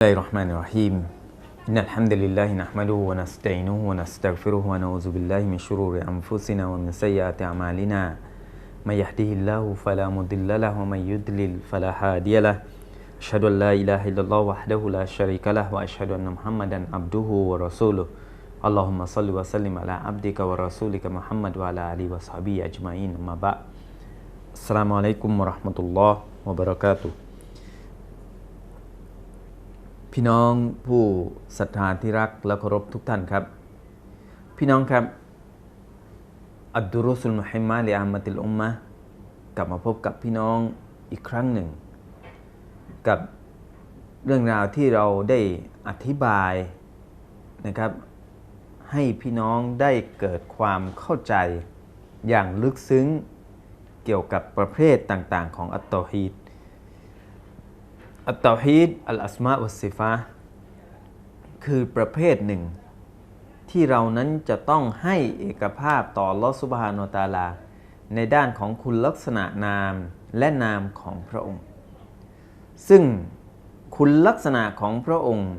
الله الرحمن الرحيم. إن الحمد لله نحمده ونستعينه ونستغفره ونعوذ بالله من شرور أنفسنا ومن سيئات أعمالنا. من يهده الله فلا مضل له ومن يضلل فلا هادي له. أشهد أن لا إله إلا الله وحده لا شريك له وأشهد أن محمدا عبده ورسوله. اللهم صل وسلم على عبدك ورسولك محمد وعلى آله وصحبه أجمعين. أما بعد السلام عليكم ورحمة الله وبركاته. พี่น้องผู้ศรัทธาที่รักและเคารพทุกท่านครับ พี่น้องครับ อัดดุรุสุลมุฮิมมาลีอามัติลอุมมะกลับมาพบกับพี่น้องอีกครั้งหนึ่ง กับเรื่องราวที่เราได้อธิบายนะครับ ให้พี่น้องได้เกิดความเข้าใจอย่างลึกซึ้งเกี่ยวกับประเภทต่างๆ ของอัตโตฮีด อัตตาฮีดอัลอัสมาอุสซิฟะคือประเภทหนึ่ง ที่เรานั้นจะต้องให้เอกภาพต่อลอสุบฮาโนตาลา ในด้านของคุณลักษณะนามและนามของพระองค์ ซึ่งคุณลักษณะของพระองค์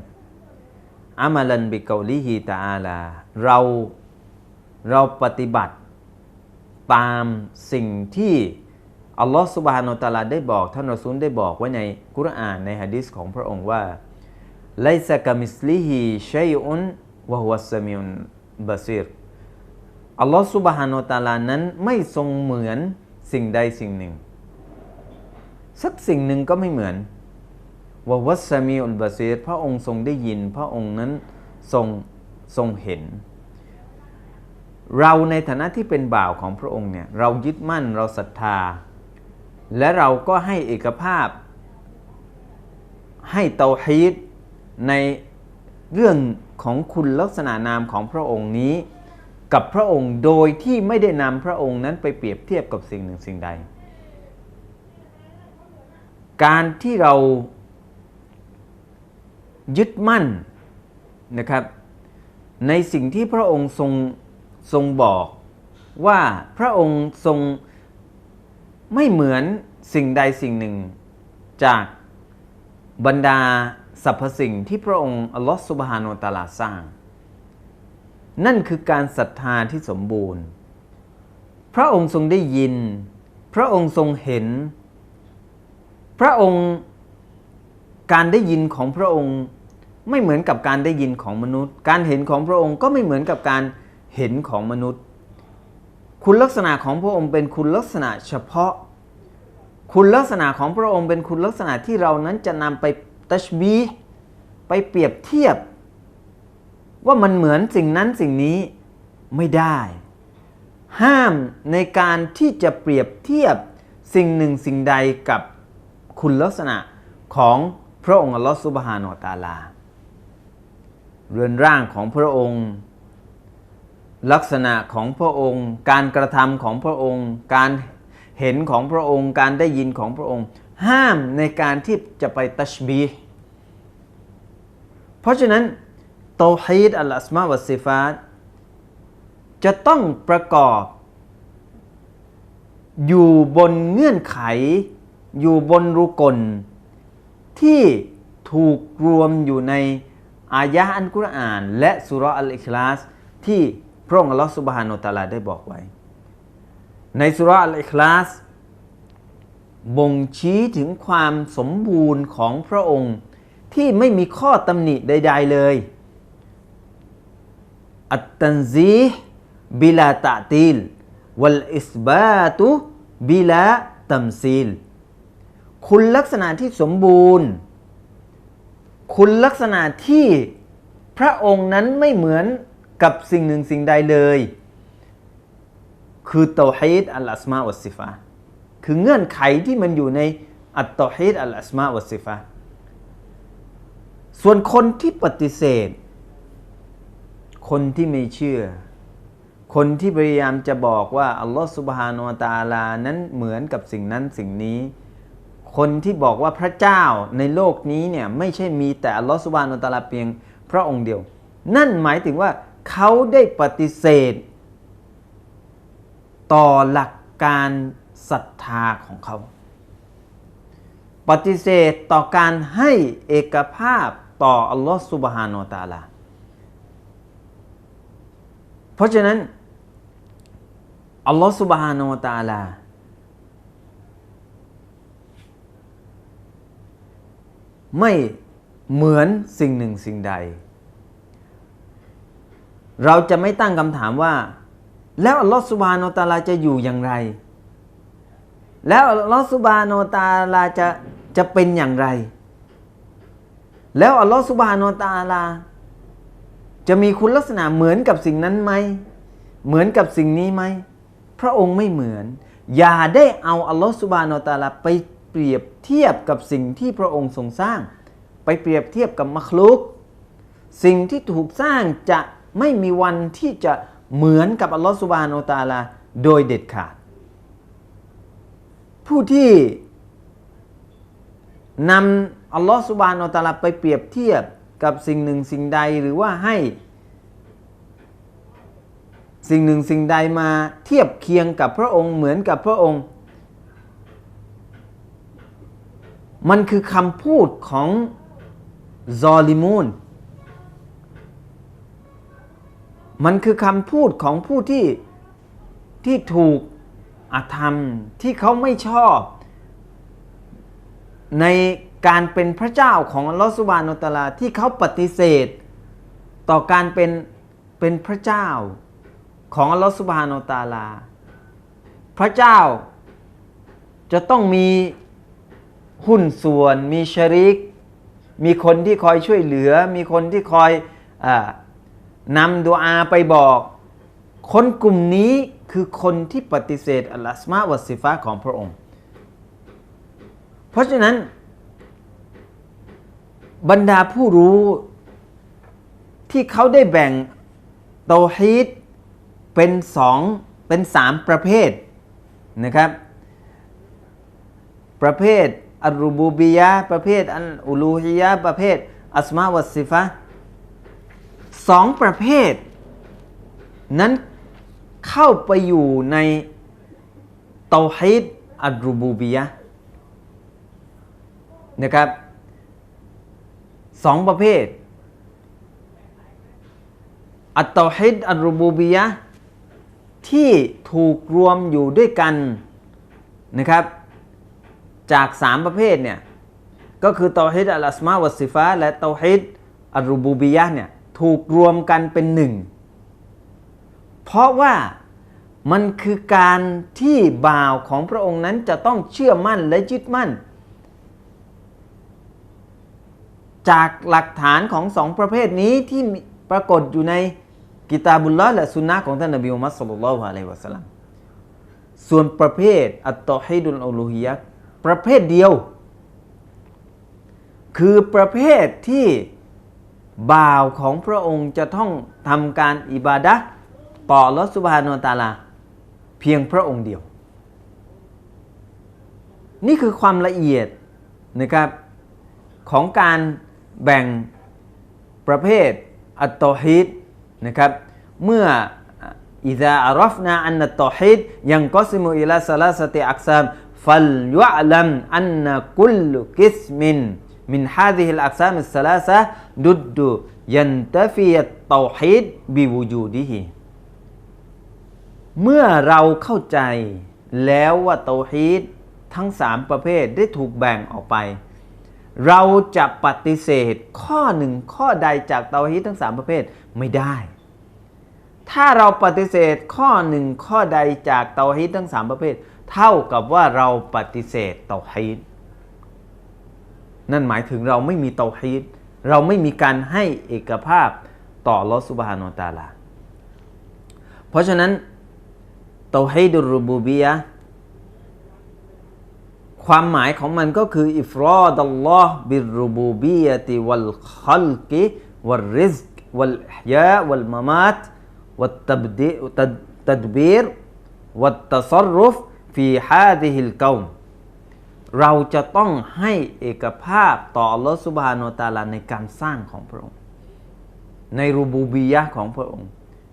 อามาลันบิกาลิฮีตาอาลา เราเราปฏิบัติตามสิ่งที่ อัลลอฮฺสุบฮานาตาลาได้บอก ท่านรอซูลได้บอกไว้ในกุรอานในฮะดิษของพระองค์ว่าไลซะกามิสลิฮิชัยอุนวะฮุวสมิอุนบาซิรอัลลอฮฺสุบฮานาตาลานั้นไม่ทรงเหมือนสิ่งใดสิ่งหนึ่ง สักสิ่งหนึ่งก็ไม่เหมือนวะวัสมิอุนบาซิรพระองค์ทรงได้ยินพระองค์นั้นทรงทรงเห็น เราในฐานะที่เป็นบ่าวของพระองค์เนี่ยเรายึดมั่นเราศรัทธา และเราก็ให้เอกภาพ ให้เตาฮีดในเรื่องของคุณลักษณะนามของพระองค์นี้ กับพระองค์โดยที่ไม่ได้นำพระองค์นั้นไปเปรียบเทียบกับสิ่งหนึ่งสิ่งใด การที่เรายึดมั่นนะครับในสิ่งที่พระองค์ทรงทรงบอกว่าพระองค์ทรง ไม่เหมือนสิ่งใดสิ่งหนึ่ง จากบรรดาสรรพสิ่งที่พระองค์อัลลอฮฺสุบฮานาตาลาสร้าง นั่นคือการศรัทธาที่สมบูรณ์ พระองค์ทรงได้ยิน พระองค์ทรงเห็น พระองค์การได้ยินของพระองค์ไม่เหมือนกับการได้ยินของมนุษย์ การเห็นของพระองค์ก็ไม่เหมือนกับการเห็นของมนุษย์ คุณลักษณะของพระองค์เป็นคุณลักษณะเฉพาะ คุณลักษณะของพระองค์เป็นคุณลักษณะที่เรานั้นจะนำไปตัชบีไปเปรียบเทียบ ว่ามันเหมือนสิ่งนั้นสิ่งนี้ไม่ได้ ห้ามในการที่จะเปรียบเทียบสิ่งหนึ่งสิ่งใดกับคุณลักษณะของพระองค์อัลลอฮฺสุบฮานาตาลา เรือนร่างของพระองค์ ลักษณะของพระองค์ การกระทำของพระองค์ การเห็นของพระองค์ การได้ยินของพระองค์ ห้ามในการที่จะไปตัชบีเพราะฉะนั้นโตฮีดอัลอัสมาวัสิฟาตจะต้องประกอบ อยู่บนเงื่อนไข อยู่บนรุกล ที่ถูกรวมอยู่ในอายะอันกุรอาน และสุรอัลอิคลาสที่ พระองค์อัลลอฮฺสุบฮานุตาลาได้บอกไว้ ในสุราอัลอิคลาสบ่งชี้ถึงความสมบูรณ์ของพระองค์ที่ไม่มีข้อตำหนิใด ๆเลย อัตตันซีบิลาตะติลวัลอิสบาตุบิลาตัมซีล คุณลักษณะที่สมบูรณ์ คุณลักษณะที่พระองค์นั้นไม่เหมือน กับสิ่งหนึ่งสิ่งใดเลย คือเตาฮีดอัลอัสมาอัสซิฟาคือเงื่อนไขที่มันอยู่ในอัตตฮีดอัลอัสมาอัสซิฟาส่วนคนที่ปฏิเสธ คนที่ไม่เชื่อ คนที่พยายามจะบอกว่าอัลลอฮฺสุบฮานาตาลานั้นเหมือนกับสิ่งนั้นสิ่งนี้ คนที่บอกว่าพระเจ้าในโลกนี้เนี่ยไม่ใช่มีแต่อัลลอฮฺสุบฮานาตาลาเพียงพระองค์เดียว นั่นหมายถึงว่า เขาได้ปฏิเสธ ต่อหลักการศรัทธาของเขา ปฏิเสธต่อการให้เอกภาพต่ออัลลอฮ์สุบฮานาอัลตาลา เพราะฉะนั้นอัลลอฮ์สุบฮานาอัลตาลาไม่เหมือนสิ่งหนึ่งสิ่งใด เราจะไม่ตั้งคำถามว่า แล้วอัลลอฮ์สุบานอตาลาจะอยู่อย่างไร แล้วอัลลอฮ์สุบานอตาลาจะจะเป็นอย่างไร แล้วอัลลอฮ์สุบานอตาลา จะมีคุณลักษณะเหมือนกับสิ่งนั้นไหม เหมือนกับสิ่งนี้ไหม พระองค์ไม่เหมือน อย่าได้เอาอัลลอฮฺสุบานอตาลาไปเปรียบเทียบกับสิ่งที่พระองค์ทรงสร้าง ไปเปรียบเทียบกับมัคลุก สิ่งที่ถูกสร้างจะ ไม่มีวันที่จะเหมือนกับอัลลอฮฺสุบานอตาลาโดยเด็ดขาด ผู้ที่นำอัลลอฮฺสุบานอตาลาไปเปรียบเทียบกับสิ่งหนึ่งสิ่งใดหรือว่าให้สิ่งหนึ่งสิ่งใดมาเทียบเคียงกับพระองค์เหมือนกับพระองค์ มันคือคำพูดของ ซอลิมูน มันคือคำพูดของผู้ที่ที่ถูกอาธรรมที่เขาไม่ชอบ ในการเป็นพระเจ้าของลอสุบานุตะอาลาที่เขาปฏิเสธ ต่อการเป็นเป็นพระเจ้าของลอสุบานาตาลา พระเจ้าจะต้องมีหุ้นส่วน มีชริก มีคนที่คอยช่วยเหลือ มีคนที่คอยอ นำดูอาไปบอก คนกลุ่มนี้คือคนที่ปฏิเสธอัลลอฮฺสมาวัสิฟาของพระองค์ เพราะฉะนั้น บรรดาผู้รู้ที่เขาได้แบ่งเตฮีดเป็นสองเป็นสามประเภทนะครับ ประเภทอัลรูบูบียะประเภทอันอุลูฮียะประเภทอัสมาวัสิฟะ สองประเภท นั้นเข้าไปอยู่ในเตาฮีดอัลรูบูบียะนะครับสองประเภท อัตตฮิดอัลรูบูบียะที่ถูกรวมอยู่ด้วยกันนะครับ จากสามประเภทเนี่ย ก็คือเตาฮิดอัลอัสมาวัสิฟาและเตาฮิดอัลรูบูบียะเนี่ย ถูกรวมกันเป็นหนึ่ง เพราะว่ามันคือการที่บ่าวของพระองค์นั้นจะต้องเชื่อมั่นและยึดมั่น จากหลักฐานของสองประเภทนี้ที่ปรากฏอยู่ในกิตาบุลลอและสุนนะของท่านนบีมุฮัมมัดสุลลัลลอฮุอะลัยวะสัลลัมส่วนประเภทอัตตอฮิดุลอูลูฮิยะประเภทเดียว คือประเภทที่ บ่าวของพระองค์จะต้องทำการอิบาดะต่อลอสุบฮานตาลา เพียงพระองค์เดียว นี่คือความละเอียดนะครับของการแบ่งประเภทอัตตฮิดนะครับเมื่ออิดะอารฟนาอันนัตตฮิดยังกอซิมุอิลาซาลาสติอักซามฟัลยุอลัมอันนกุลกิสมิน มินฮาดิฮิลอักซามิสซาลาซะดุดดุยันตฟียตตอฮิดบิวูจูดิฮิเมื่อเราเข้าใจแล้วว่าเตาฮีดทั้งสามประเภทได้ถูกแบ่งออกไป เราจะปฏิเสธข้อหนึ่งข้อใดจากเตาฮีดทั้งสามประเภทไม่ได้ ถ้าเราปฏิเสธข้อหนึ่งข้อใดจากเตาฮีดทั้งสามประเภท เท่ากับว่าเราปฏิเสธเตาฮีด นั่นหมายถึงเราไม่มีเตาฮีดเราไม่มีการให้เอกภาพต่อลอสุบฮานุตาลา เพราะฉะนั้นเตาฮีดุรบูบียะความหมายของมันก็คืออิฟรอดัลลอฮ์บิรบูบียะติวัลขัลกิวัลริซกวัลยะวัลมามาตวัตตับดีตัดบีรวัตตัศรุฟฟีฮาดิฮิลกอม เราจะต้องให้เอกภาพต่ออัลอสุบานตาลาในการสร้างของพระองค์ ในรูบูบียะของพระองค์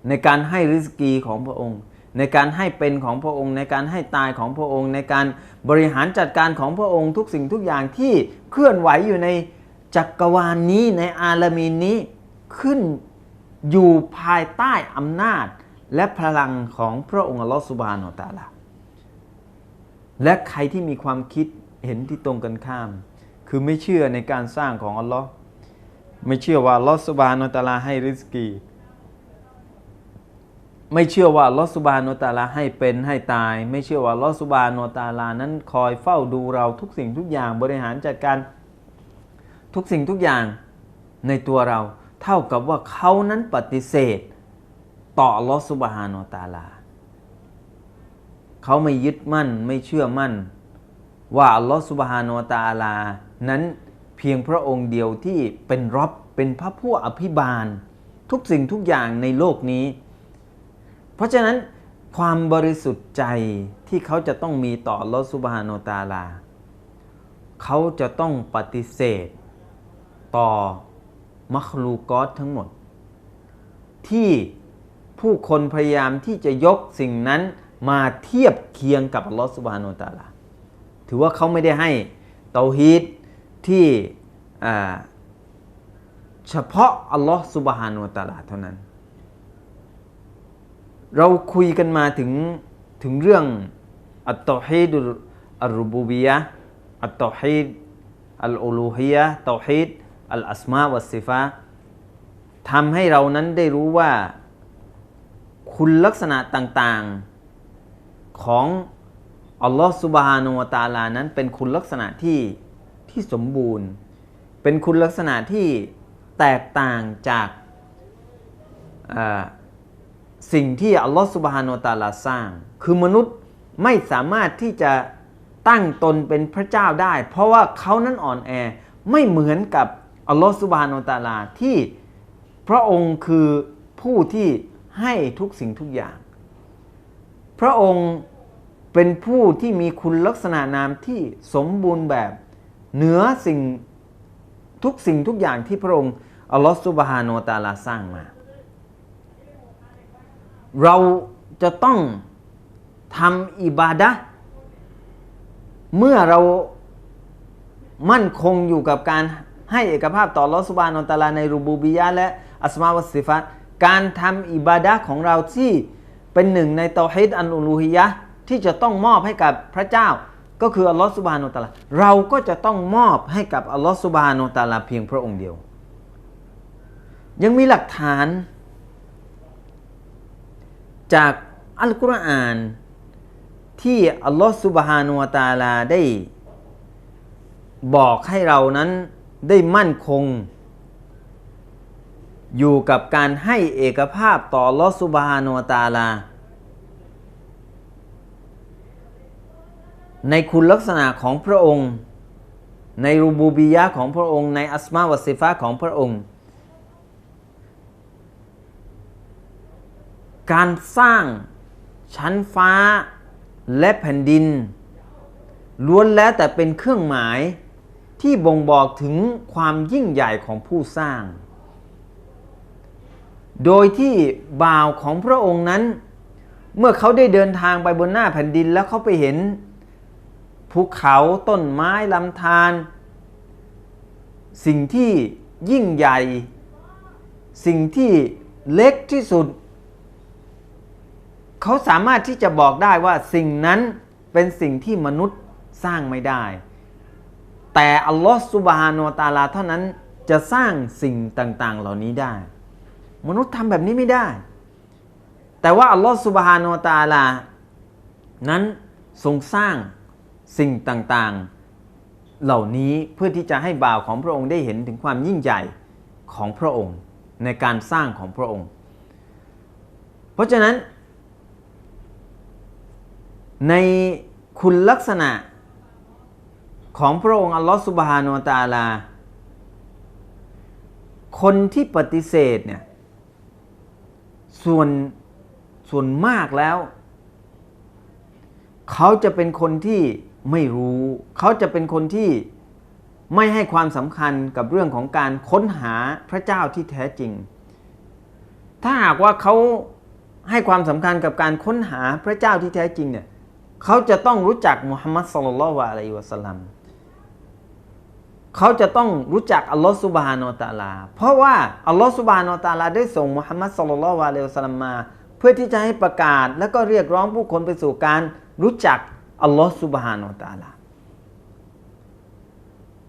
ในการให้ริสกีของพระองค์ ในการให้เป็นของพระองค์ ในการให้ตายของพระองค์ ในการบริหารจัดการของพระองค์ ทุกสิ่งทุกอย่างที่เคลื่อนไหวอยู่ในจักรวาลนนี้ในอาลามีนนี้ขึ้นอยู่ภายใต้อำนาจและพลังของพระองค์อัลลอฮฺสุบานอตาลาและใครที่มีความคิด เห็นที่ตรงกันข้าม คือไม่เชื่อในการสร้างของอัลลอฮ์ไม่เชื่อว่าลอสุบานอตาลาให้ริสกี ไม่เชื่อว่าลอสุบานอตาลาให้เป็นให้ตาย ไม่เชื่อว่าลอสุบานอตาลานั้นคอยเฝ้าดูเราทุกสิ่งทุกอย่างบริหารจัดการทุกสิ่งทุกอย่างในตัวเรา เท่ากับว่าเขานั้นปฏิเสธ ต่อลอสุบานอตาลาเขาไม่ยึดมั่นไม่เชื่อมั่น ว่าอัลลอฮฺสุบฮานาอัลตาลา นั้นเพียงพระองค์เดียวที่เป็นรบเป็นพระผู้อภิบาล ทุกสิ่งทุกอย่างในโลกนี้ เพราะฉะนั้นความบริสุทธิ์ใจที่เขาจะต้องมีต่ออัลลอฮฺสุบฮานาอัลตาลา เขาจะต้องปฏิเสธ ต่อมัคลูกอตทั้งหมด ที่ผู้คนพยายามที่จะยกสิ่งนั้นมาเทียบเคียงกับอัลลอฮฺสุบฮานาอัลตาลา ถือว่าเขาไม่ได้ให้เตาฮีดที่เฉพาะอัลลอฮฺสุบฮานาอัลตาลาเท่านั้น เราคุยกันมาถึงถึงเรื่องอัตตอฮีดุอัลรูบูบียะอัตตอฮีดอัลอูลูฮียะเตาฮีดอัลอัสมาวัสซิฟะทำให้เรานั้นได้รู้ว่า คุณลักษณะต่างๆของ อัลลอฮฺสุบฮานุวะตาลานั้นเป็นคุณลักษณะที่ที่สมบูรณ์ เป็นคุณลักษณะที่แตกต่างจากสิ่งที่อัลลอฮฺสุบฮานุวะตาลาสร้าง คือมนุษย์ไม่สามารถที่จะตั้งตนเป็นพระเจ้าได้ เพราะว่าเขานั้นอ่อนแอไม่เหมือนกับอัลลอฮฺสุบฮานุวะตาลาที่พระองค์คือผู้ที่ให้ทุกสิ่งทุกอย่าง พระองค์ เป็นผู้ที่มีคุณลักษณะนามที่สมบูรณ์แบบเหนือสิ่งทุกสิ่งทุกอย่างที่พระองค์อัลลอฮฺสุบฮานุวะตาลาสร้างมา เราจะต้องทำอิบาดะห์เมื่อเรามั่นคงอยู่กับการให้เอกภาพต่ออัลลอฮฺสุบฮานุวะตาลาในรูบูบิยะและอัสมาวสิฟัตการทำอิบาดะห์ของเราที่เป็นหนึ่งในเตาฮิดอันอุลูฮิยะ ที่จะต้องมอบให้กับพระเจ้า ก็คืออัลลอฮฺสุบฮานุตะอาลาเราก็จะต้องมอบให้กับอัลลอฮฺสุบฮานุตะอาลาเพียงพระองค์เดียว ยังมีหลักฐาน จากอัลกุรอานที่อัลลอฮฺสุบฮานุตะอาลาได้บอกให้เรานั้นได้มั่นคง อยู่กับการให้เอกภาพต่ออัลลอฮฺสุบฮานุตาลา ในคุณลักษณะของพระองค์ ในรูบูบียะของพระองค์ ในอัสมาวัสซิฟะห์ของพระองค์ การสร้างชั้นฟ้าและแผ่นดิน ล้วนแล้วแต่เป็นเครื่องหมายที่บ่งบอกถึงความยิ่งใหญ่ของผู้สร้าง โดยที่บ่าวของพระองค์นั้น เมื่อเขาได้เดินทางไปบนหน้าแผ่นดินแล้วเขาไปเห็น ภูเขาต้นไม้ลำธารสิ่งที่ยิ่งใหญ่ สิ่งที่เล็กที่สุด เขาสามารถที่จะบอกได้ว่าสิ่งนั้นเป็นสิ่งที่มนุษย์สร้างไม่ได้ แต่อัลลอฮฺสุบฮานุวตาลาเท่านั้นจะสร้างสิ่งต่าง ๆ เหล่านี้ได้ มนุษย์ทำแบบนี้ไม่ได้ แต่ว่าอัลลอฮฺสุบฮานุวตาลา นั้นทรงสร้าง สิ่งต่างๆ เหล่านี้เพื่อที่จะให้บ่าวของพระองค์ได้เห็นถึงความยิ่งใหญ่ของพระองค์ในการสร้างของพระองค์ เพราะฉะนั้น ในคุณลักษณะของพระองค์อัลลอฮฺสุบฮานุตาลา คนที่ปฏิเสธเนี่ยส่วนส่วนมากแล้ว เขาจะเป็นคนที่ ไม่รู้ เขาจะเป็นคนที่ไม่ให้ความสำคัญกับเรื่องของการค้นหาพระเจ้าที่แท้จริง ถ้าหากว่าเขาให้ความสำคัญกับการค้นหาพระเจ้าที่แท้จริงเนี่ยเขาจะต้องรู้จักมุฮัมมัดสุลลัลวะอะลัยฮิวะสัลลัมเขาจะต้องรู้จักอัลลอฮฺสุบฮานาอัลตาลา เพราะว่าอัลลอฮฺสุบฮานาอัลตาลาได้ส่งมุฮัมมัดสุลลัลลอฮุอะลัยฮิวะสัลลัมมา เพื่อที่จะให้ประกาศแล้วก็เรียกร้องผู้คนไปสู่การรู้จัก อัลลอฮฺสุบฮานาอัลตะอาลา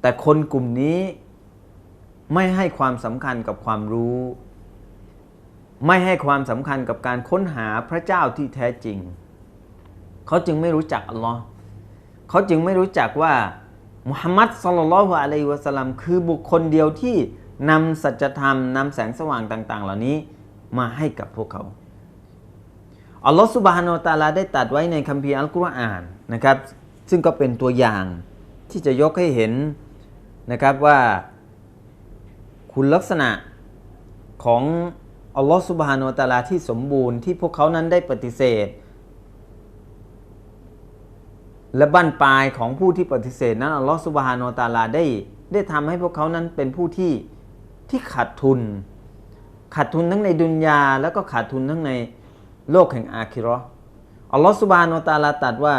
แต่คนกลุ่มนี้ไม่ให้ความสำคัญกับความรู้ ไม่ให้ความสำคัญกับการค้นหาพระเจ้าที่แท้จริง เขาจึงไม่รู้จักอัลลอฮ์เขาจึงไม่รู้จักว่ามุฮัมมัดสุลลัลฮุอะลัยวะสัลลัมคือบุคคลเดียวที่นำสัจธรรมนำแสงสว่างต่าง ๆ เหล่านี้มาให้กับพวกเขาอัลลอฮฺสุบฮานาอัลตาลาได้ตัดไว้ในคัมภีร์อัลกุรอาน นะครับ ซึ่งก็เป็นตัวอย่างที่จะยกให้เห็นนะครับว่าคุณลักษณะของอัลลอฮฺสุบฮานาอัลตาลาที่สมบูรณ์ที่พวกเขานั้นได้ปฏิเสธ และบั้นปลายของผู้ที่ปฏิเสธนั้นอัลลอฮฺสุบฮานาอัลตาลาได้ได้ทำให้พวกเขานั้นเป็นผู้ที่ที่ขาดทุน ขาดทุนทั้งในดุนยาแล้วก็ขาดทุนทั้งในโลกแห่งอาคิราะห์อัลลอฮฺสุบฮานาอัลตาลาตรัสว่า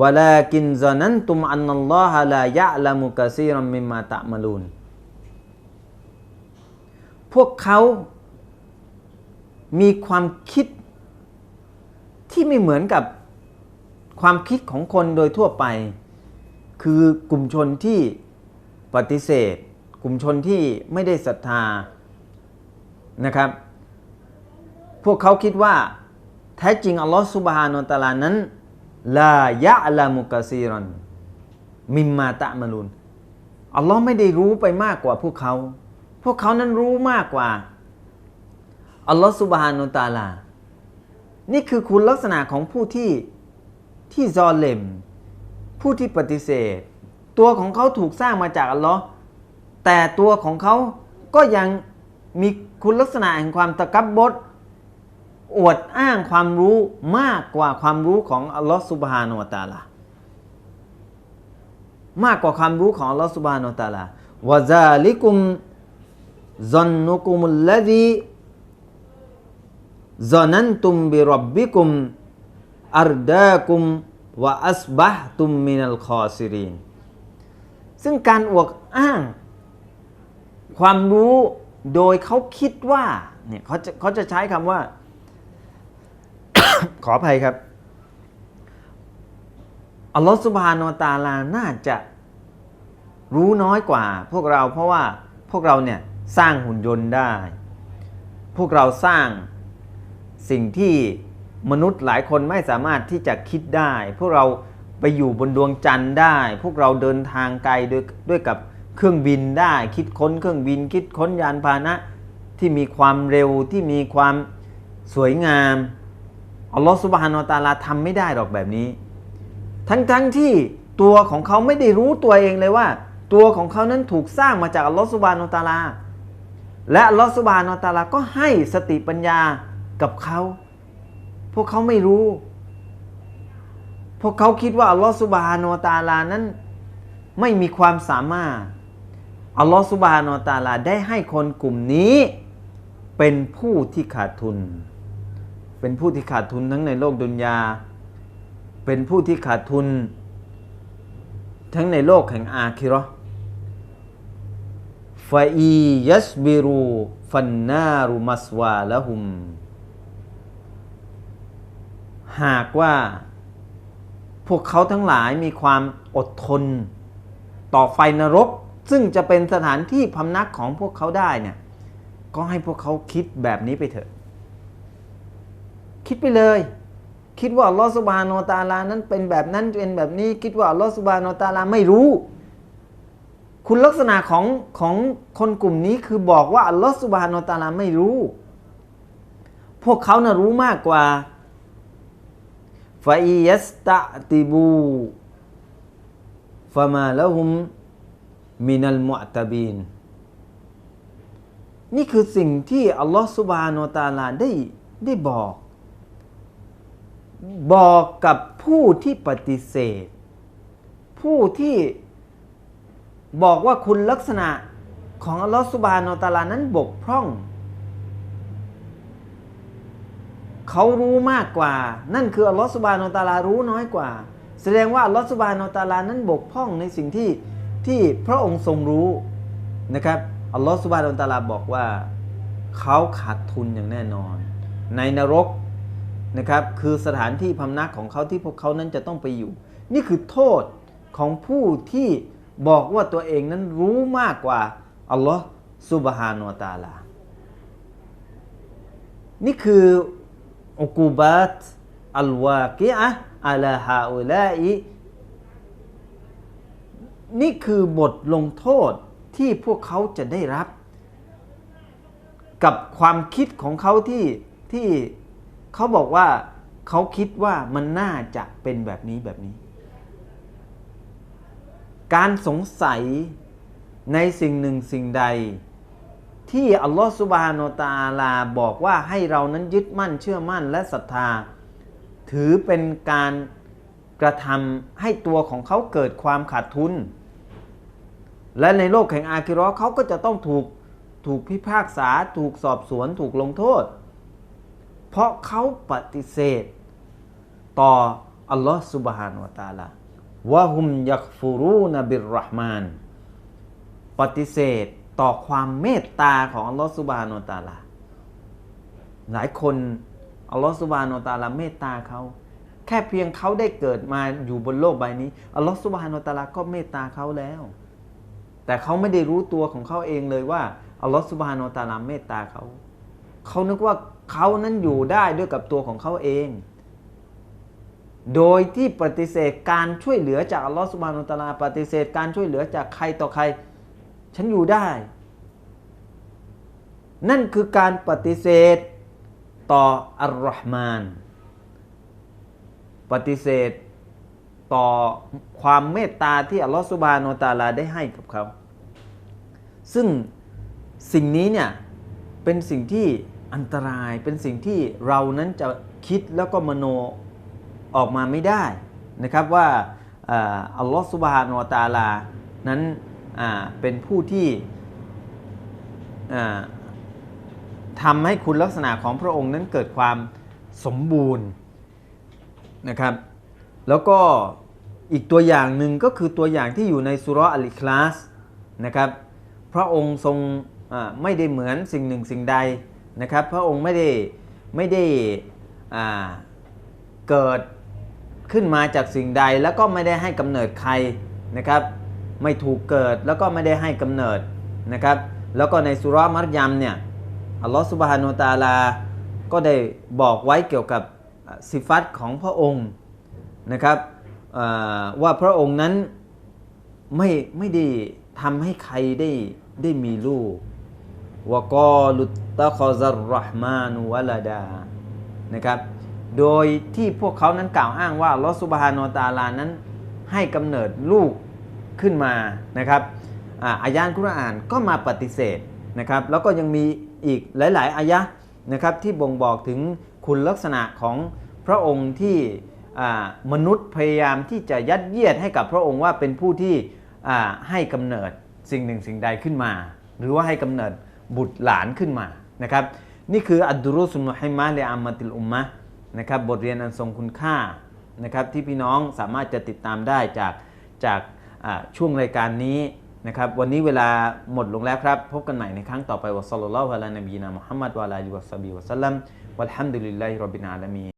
วลากินซานันตุมอันนัลลอฮะลายะละมุกะซีรมิมมาตะมลูน พวกเขามีความคิดที่ไม่เหมือนกับความคิดของคนโดยทั่วไป คือกลุ่มชนที่ปฏิเสธ กลุ่มชนที่ไม่ได้ศรัทธานะครับ พวกเขาคิดว่า แท้จริงอัลลอฮฺสุบฮานอัลตะอาลานั้น ลายะลามุกซีรอนมิมมาตะมาลุนอัลลอฮ์ไม่ได้รู้ไปมากกว่าพวกเขา พวกเขานั้นรู้มากกว่าอัลลอฮ์สุบฮานุตาลา นี่คือคุณลักษณะของผู้ที่ที่ซอเลม ผู้ที่ปฏิเสธ ตัวของเขาถูกสร้างมาจากอัลลอฮ์แต่ตัวของเขาก็ยังมีคุณลักษณะแห่งความตะกับบด อวดอ้างความรู้มากกว่าความรู้ของอัลลอฮฺสุบฮานุวตาลามากกว่าความรู้ของอัลลอฮฺสุบฮานุวตาลาวะซาลิกุมซอนนุกุมุลลดีซอนันตุมบิรับบิกุมอัรดากุมวะอัสบะฮตุมมินัลคอซิรินซึ่งการอวดอ้าง ความรู้โดยเขาคิดว่าเนี่ยเขาจะเขาจะใช้คำว่า ขออภัยครับ อัลลอฮฺสุบฮานอตาลาน่าจะรู้น้อยกว่า พวกเราเพราะว่าพวกเราเนี่ยสร้างหุ่นยนต์ได้ พวกเราสร้างสิ่งที่มนุษย์หลายคนไม่สามารถที่จะคิดได้ พวกเราไปอยู่บนดวงจันทร์ได้ พวกเราเดินทางไกลด้วยด้วยกับเครื่องบินได้ คิดค้นเครื่องบิน คิดค้นยานพาหนะที่มีความเร็วที่มีความสวยงาม อัลลอฮฺสุบฮานาอัลตาลาทำไม่ได้หรอกแบบนี้ ทั้งๆทที่ตัวของเขาไม่ได้รู้ตัวเองเลยว่า ตัวของเขานั้นถูกสร้างมาจากอัลลอฮฺสุบฮานาอัลตาลา และอัลลอฮฺสุบฮานาอัลตาลาก็ให้สติปัญญากับเขา พวกเขาไม่รู้ พวกเขาคิดว่าอัลลอฮฺสุบฮานาอัลตาลานั้นไม่มีความสามารถอัลลอฮฺสุบฮานาอัลตาลาได้ให้คนกลุ่มนี้เป็นผู้ที่ขาดทุน เป็นผู้ที่ขาดทุนทั้งในโลกดุนยา เป็นผู้ที่ขาดทุน ทั้งในโลกแห่งอาคิราะห์ฟาอียัสบิรูฟันนารุมัสวาละหุม หากว่า พวกเขาทั้งหลายมีความอดทน ต่อไฟนรก ซึ่งจะเป็นสถานที่พำนักของพวกเขาได้เนี่ยก็ให้พวกเขาคิดแบบนี้ไปเถอะ คิดไปเลย คิดว่าอัลลอฮฺสุบานอตาลานั้นเป็นแบบนั้นเป็นแบบนี้ คิดว่าอัลลอฮฺสุบานอตาลาไม่รู้ คุณลักษณะของของคนกลุ่มนี้คือบอกว่าอัลลอฮฺสุบานอตาลาไม่รู้ พวกเขาน่ะรู้มากกว่าฟาอิยัสตะติบูฟามาละหุมมินัลมุอตบีนนี่คือสิ่งที่อัลลอฮฺสุบานอตาลาได้ได้บอก บอกกับผู้ที่ปฏิเสธ ผู้ที่บอกว่าคุณลักษณะของอัลลอฮฺสุบานอลตาลานั้นบกพร่อง เขารู้มากกว่า นั่นคืออัลลอฮฺสุบานอลตาลารู้น้อยกว่า แสดงว่าอัลลอฮฺสุบานอลตาลานั้นบกพร่องในสิ่งที่ที่พระองค์ทรงรู้นะครับอัลลอฮฺสุบานะฮูวะตาลาบอกว่า เขาขาดทุนอย่างแน่นอน ในนรก นะครับคือสถานที่พำนักของเขาที่พวกเขานั้นจะต้องไปอยู่ นี่คือโทษของผู้ที่บอกว่าตัวเองนั้นรู้มากกว่าอัลลอฮฺสุบฮานวะตาลา นี่คืออุกูบัตอัลวากิอะอัลาฮาอุลาอินี่คือบทลงโทษที่พวกเขาจะได้รับ กับความคิดของเขาที่ที่ เขาบอกว่าเขาคิดว่ามันน่าจะเป็นแบบนี้แบบนี้ การสงสัยในสิ่งหนึ่งสิ่งใด ที่อัลลอฮฺสุบฮานตะอาลาบอกว่าให้เรานั้นยึดมั่นเชื่อมั่นและศรัทธา ถือเป็นการกระทำให้ตัวของเขาเกิดความขาดทุน และในโลกแห่งอาคิราะเขาก็จะต้องถูกถูกพิพากษา ถูกสอบสวน ถูกลงโทษ เพราะเขาปฏิเสธ ต่ออัลลอฮฺสุบฮานวะตาลาวะฮุมยักฟูรูนบิรราะห์มาน ปฏิเสธต่อความเมตตาของอัลลอฮฺสุบฮานาอัลตาลา หลายคนอัลลอฮฺสุบฮานาอัลตาลาเมตตาเขาแค่เพียงเขาได้เกิดมาอยู่บนโลกใบนี้อัลลอฮฺสุบฮานาอัลตาลาก็เมตตาเขาแล้ว แต่เขาไม่ได้รู้ตัวของเขาเองเลยว่าอัลลอฮฺสุบฮานาอัลตาลาเมตตาเขา เขานึกว่า เขานั้นอยู่ได้ด้วยกับตัวของเขาเอง โดยที่ปฏิเสธการช่วยเหลือจากอัลลอฮฺสุบานาอัลตาลาปฏิเสธการช่วยเหลือจากใครต่อใคร ฉันอยู่ได้ นั่นคือการปฏิเสธต่ออัลลอฮ์มาน ปฏิเสธต่อความเมตตาที่อัลลอฮฺสุบานาอัลตาลาได้ให้กับเขา ซึ่งสิ่งนี้เนี่ยเป็นสิ่งที่ อันตรายเป็นสิ่งที่เรานั้นจะคิดแล้วก็มโนออกมาไม่ได้นะครับว่าอัลลอฮฺสุบฮานาอัลตาลานั้นเป็นผู้ที่ทำให้คุณลักษณะของพระองค์นั้นเกิดความสมบูรณ์นะครับ แล้วก็อีกตัวอย่างหนึ่งก็คือตัวอย่างที่อยู่ในสุราอัลิคลาสนะครับ พระองค์ทรงไม่ได้เหมือนสิ่งหนึ่งสิ่งใด นะครับพระองค์ไม่ได้ไม่ได้เกิดขึ้นมาจากสิ่งใดแล้วก็ไม่ได้ให้กำเนิดใครนะครับไม่ถูกเกิดแล้วก็ไม่ได้ให้กำเนิดนะครับแล้วก็ในสุรามัรยมเนี่ยอัลลอฮฺสุบฮานุตาลา ก็ได้บอกไว้เกี่ยวกับสิฟัตของพระองค์นะครับว่าพระองค์นั้นไม่ไม่ได้ทำให้ใครได้ได้มีลูก วกอลุตตะคอซัรรห์มานุวลาดานะครับ โดยที่พวกเขานั้นกล่าวอ้างว่าลอสุบฮานาตาลานั้นให้กำเนิดลูกขึ้นมานะครับอาอายานคุรอานก็มาปฏิเสธนะครับ แล้วก็ยังมีอีกหลาย ๆ อายะนะครับที่บ่งบอกถึงคุณลักษณะของพระองค์ที่มนุษย์พยายามที่จะยัดเยียดให้กับพระองค์ว่าเป็นผู้ที่ให้กำเนิดสิ่งหนึ่งสิ่งใดขึ้นมา หรือว่าให้กำเนิด บุตรหลานขึ้นมานะครับนี่คืออัดุรุสุนมุฮิมะเลอามมติลอุมมะนะครับบทเรียนอันทรงคุณค่านะครับที่พี่น้องสามารถจะติดตามได้จากจากช่วงรายการนี้นะครับวันนี้เวลาหมดลงแล้วครับ พบกันใหม่ในครั้งต่อไปวะซัลลัลลอฮุอะลานบีนามุฮัมมัดวะลาอิวะซับบิวะสัลลัมวัลฮัมดุลิลลาฮิร็อบบิลอาลามี